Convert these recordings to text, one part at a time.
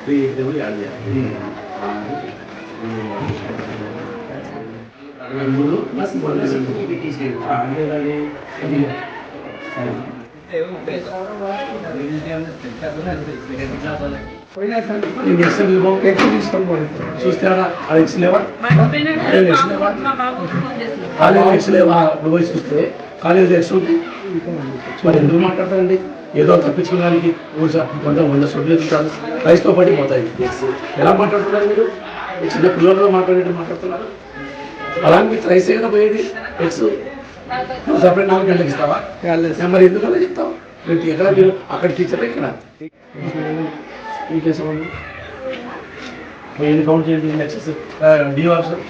Three example add చేయాలి అరవై మూడు ప్లస్ మూడు అంటే అది ఇది నేను ఎక్సెల్ లేవో ఎక్సెల్ తీసుకొని పోయి చూస్తే ఆడ అది ఎక్స్ లేవా కాలేజ్ ఎక్స్ లేవా నువ్వు పోయి చూస్తే కాలేజ్ ఉంది మరి ఎందుకు మాట్లాడతారండి? ఏదో తప్పించుకోవడానికి ఊసా వంద వంద సభ్యులు ఉంటారు రైస్తో పాటు పోతాయి. ఎలా మాట్లాడుతున్నారు మీరు? చిన్న పిల్లలతో మాట్లాడేట్టు మాట్లాడుతున్నారు. అలాగే మీకు రైస్ ఏదైనా పోయేది? ఎక్స్ నువ్వు సపరేట్ నాలుగు గంటలకు ఇస్తావా? మరి ఎందుకు అలా చెప్తావు మీరు ఎక్కడ మీరు అక్కడ టీచర్ ఇక్కడ మీకే సంబంధం కౌంట్ చేయండి డి ఆఫీసర్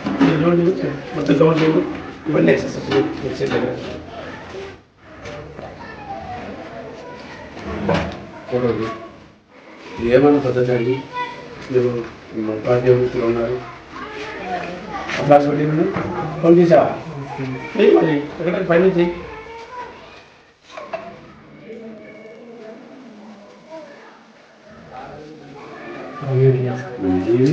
మొత్తం కౌంట్ చేయండి. ఇవన్నీ నెక్సెస్ వెబ్సైట్ దగ్గర చూడండి ఏమైనా పద్ధతి అండి మీరు మన పార్టీ వృత్తిలో ఉన్నారు క్లాస్ పెట్టి కౌంట్ చేసావా చెయ్యి మళ్ళీ ఎక్కడ పైన చెయ్యి ఇది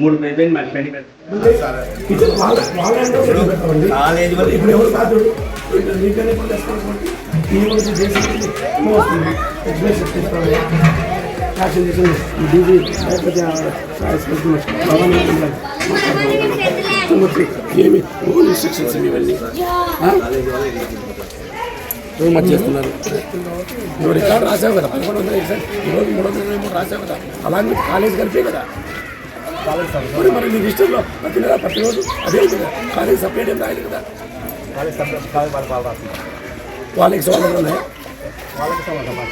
మూడు అయిపోయింది మళ్ళీ పెళ్ళి కాలేజీ వల్ల ఇప్పుడు ఎవరు ఎగ్జిబిషన్ తీసుకోవాలి ఫ్యాషన్ చేసి డీజీ లేకపోతే ఏమి ఓన్ ఇన్స్ట్రక్షన్స్ ఇవన్నీ మధ్య చేస్తున్నారు? నువ్వు రికార్డు రాసావు కదా పదకొండు వందల ఎగ్జామ్ ఈరోజు మూడు వందల ఇరవై మూడు రాసావు కదా. అలాగే కాలేజ్ కలిపే కదా. మరి మరి నీ లిస్టులో ప్రతి నెల ప్రతిరోజు అదే కదా. కాలేజ్ సపరేట్ ఏం రాయలేదు కదా. వాళ్ళకి ఉన్నాయి?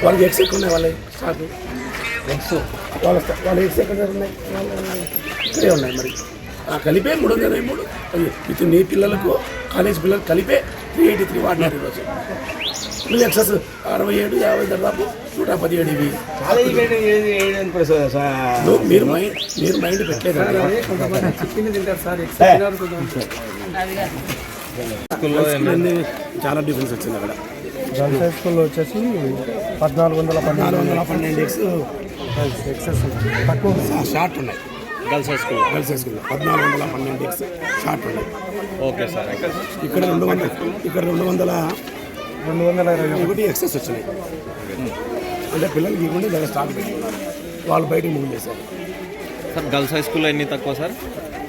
వాళ్ళకి ఎక్స్ ఎక్కువ ఉన్నాయి వాళ్ళ స్టాక్ ఎక్స్. వాళ్ళ వాళ్ళ ఎక్స్ ఎక్కడ ఉన్నాయి? ఇక్కడే ఉన్నాయి మరి. ఆ కలిపే మూడు వందల ఇరవై మూడు. అది విత్ నీ పిల్లలకు కాలేజ్ పిల్లలకు కలిపే త్రీ ఎయిటీ త్రీ వాడినారు ఈరోజు. నువ్వు ఎక్సెస్ అరవై ఏడు యాభై దాదాపు నూట పదిహేడు ఇవి. మీరు మైండ్ మీరు మైండ్ పెట్టలేదు? చాలా డిఫరెన్స్ వచ్చింది అక్కడ. గర్ల్స్ హై స్కూల్లో వచ్చేసి పద్నాలుగు వందల నాలుగు పన్నెండు వందల పన్నెండు ఎక్స్ ఎక్సెస్ తక్కువ షార్ట్ ఉన్నాయి. Girls high school girls high స్కూల్లో పద్నాలుగు వందల పన్నెండు ఎక్స్ షార్ట్ ఉన్నాయి. ఓకే సార్ ఇక్కడ రెండు వందల ఇక్కడ రెండు వందల రెండు వందల ఇరవై ఒకటి ఎక్సెస్ వచ్చినాయి. అంటే పిల్లలకి ఇవ్వకుండా దగ్గర స్టాక్ పెట్టుకున్నారు వాళ్ళు బయటకు మూవ్ చేశారు. సార్ గర్ల్స్ హై స్కూల్లో ఎన్ని తక్కువ సార్?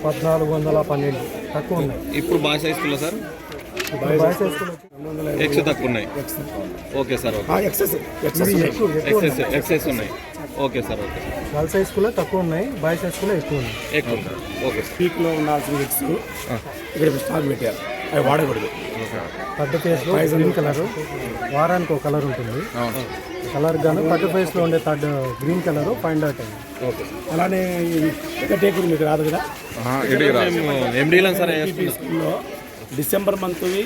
పద్నాలుగు వందల పన్నెండు. తక్కువ ఉన్నాయి. ఇప్పుడు బాయ్స్ హై స్కూల్లో సార్? బాయ్స్ హై ఎక్స్ తక్కువ ఉన్నాయి. Okay sir okay. Excess excess ఉన్నాయి. ఎక్కువ ఎక్కువ ఎక్సెస్ ఎక్సెస్ ఉన్నాయి. Okay sir okay girls high స్కూల్లో తక్కువ ఉన్నాయి బాయ్స్ హై స్కూల్లో ఎక్కువ ఉన్నాయి. ఎక్కువ ఓకే సార్. పీక్లో ఉండాల్సిన ఎక్స్ ఇక్కడ స్టాక్ పెట్టారు. అవి వాడకూడదు. థర్డ్ ఫేస్లో గ్రీన్ కలర్ వారానికి ఒక కలర్ ఉంటుంది. కలర్ గాను థర్డ్ ఫేస్లో ఉండే third green colour find out అయింది. ఓకే. అలానే పెద్ద టేకుడు మీకు రాదు కదా? స్కూల్లో డిసెంబర్ మంత్వి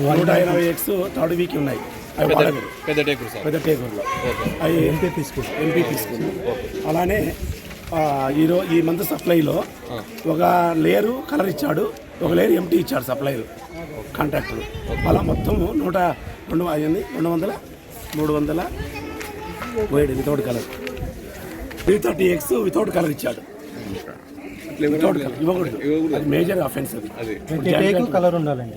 నూట ఇరవై ఎక్స్ థర్డ్ వీక్ ఉన్నాయి. అవి వాడకూడదు. పెద్ద పెద్ద టేకుల్లో అవి ఎంపీ తీసుకుంటాం ఎంపీ తీసుకుంది అలానే ఆ, ఈరో ఈ మంత్ సప్లైలో ఒక లేయరు కలర్ ఇచ్చాడు. ఒక లేయర్ ఎంటీ ఇచ్చాడు సప్లైలు కాంట్రాక్టర్. అలా మొత్తము నూట రెండు అయ్యింది రెండు వందల మూడు వందల wide without colour. Three thirty ex without colour ఇచ్చాడు. వితౌట్ కలర్ ఇవ్వకూడదు. అది మేజర్ అఫెన్స్ అది. కలర్ ఉండాలండి.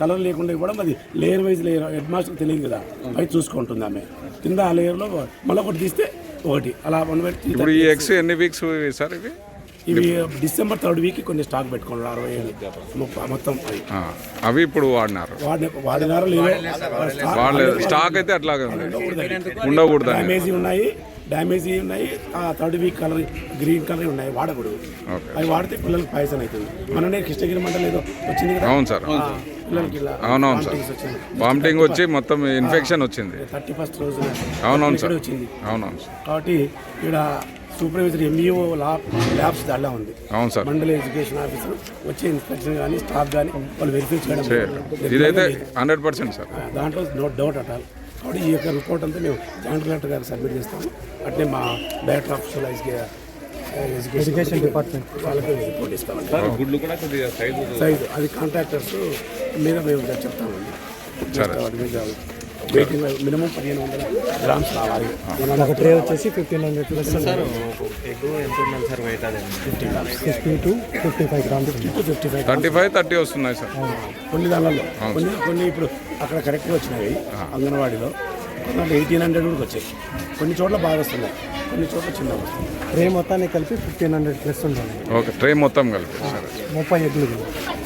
కలర్ లేకుండా ఇవ్వడం అది. Layer wise layer head master తెలియదు కదా. పై చూసుకుంటుంది ఆమె. కింద ఆ లేయర్లో మళ్ళీ ఒకటి తీస్తే ఒకటి. అలా వన్ బై త్రీ ఇప్పుడు ఈ ఎగ్స్ ఎన్ని వీక్స్ సార్ ఇవి? ఇవి డిసెంబర్ థర్డ్ వీక్ కొన్ని స్టాక్ పెట్టుకున్నారు అరవై ఏడు ముప్పై మొత్తం అవి. ఆ, అవి ఇప్పుడు వాడినారు. వాడిన వాడినారు వాళ్ళ స్టాక్ అయితే అట్లాగే ఉండకూడదు డ్యామేజీ ఉన్నాయి. డ్యామేజీ ఉన్నాయి. ఆ third week colour green colour ఉన్నాయి. వాడకూడదు. ఓకే. అవి వాడితే పిల్లలకి పాయసం అవుతుంది. మననే కృష్ణగిరి మండలం ఏదో వచ్చింది కదా? అవును సార్. అవునవును సార్. వామిటింగ్ వచ్చి మొత్తం ఇన్ఫెక్షన్ వచ్చింది. థర్టీ ఫస్ట్ రోజు అవునవును సార్. వచ్చింది. అవునవును సార్. కాబట్టి ఇక్కడ సూపర్వైజర్ ఎంఈఓ ల్యాబ్ ల్యాబ్స్ దాంట్లో ఉంది. అవును సార్. మండల ఎడ్యుకేషన్ ఆఫీసర్ వచ్చే ఇన్స్పెక్షన్ కానీ స్టాఫ్ కానీ వాళ్ళు వెరిఫై చేయడం. ఇదైతే హండ్రెడ్ పర్సెంట్ సార్. దాంట్లో నో డౌట్ అట కాబట్టి ఈ యొక్క రిపోర్ట్ అంతా మేము జాయింట్ కలెక్టర్ గారికి సబ్మిట్ చేస్తాము. అట్లే మా డైరెక్టర్ ఆఫ్ సోలైజ్కి ఎడ్యుకేషన్ డిపార్ట్మెంట్. వాళ్ళకి రిపోర్ట్ ఇస్తామండి సార్ గుడ్లు కూడా కొద్దిగా సైజు సైజు అది కాంట్రాక్టర్స్ మీద మేము చెప్తామండి. సరే. వెయిటింగ్ మినిమం పదిహేను వందల గ్రామ్స్ రావాలి. ఒక ట్రే వచ్చేసి ఫిఫ్టీన్ హండ్రెడ్ ప్లస్ ఉండాలి sir weight fifty to fifty five grams fifty five thirty five thirty వస్తున్నాయి సార్. కొన్ని దానిలో. కొన్ని కొన్ని ఇప్పుడు అక్కడ కరెక్ట్గా వచ్చినాయి అంగన్వాడీలో. కొన్ని ఎయిటీన్ హండ్రెడ్ కూడా వచ్చాయి. కొన్ని చోట్ల బాగా వస్తున్నాయి. కొన్ని చోట్ల వస్తున్నాయి. ట్రే మొత్తాన్ని కలిపి ఫిఫ్టీన్ హండ్రెడ్ ప్లస్ ఉండాలి. ఓకే ట్రే మొత్తం కలిపి. సరే ముప్పై ఎగ్లు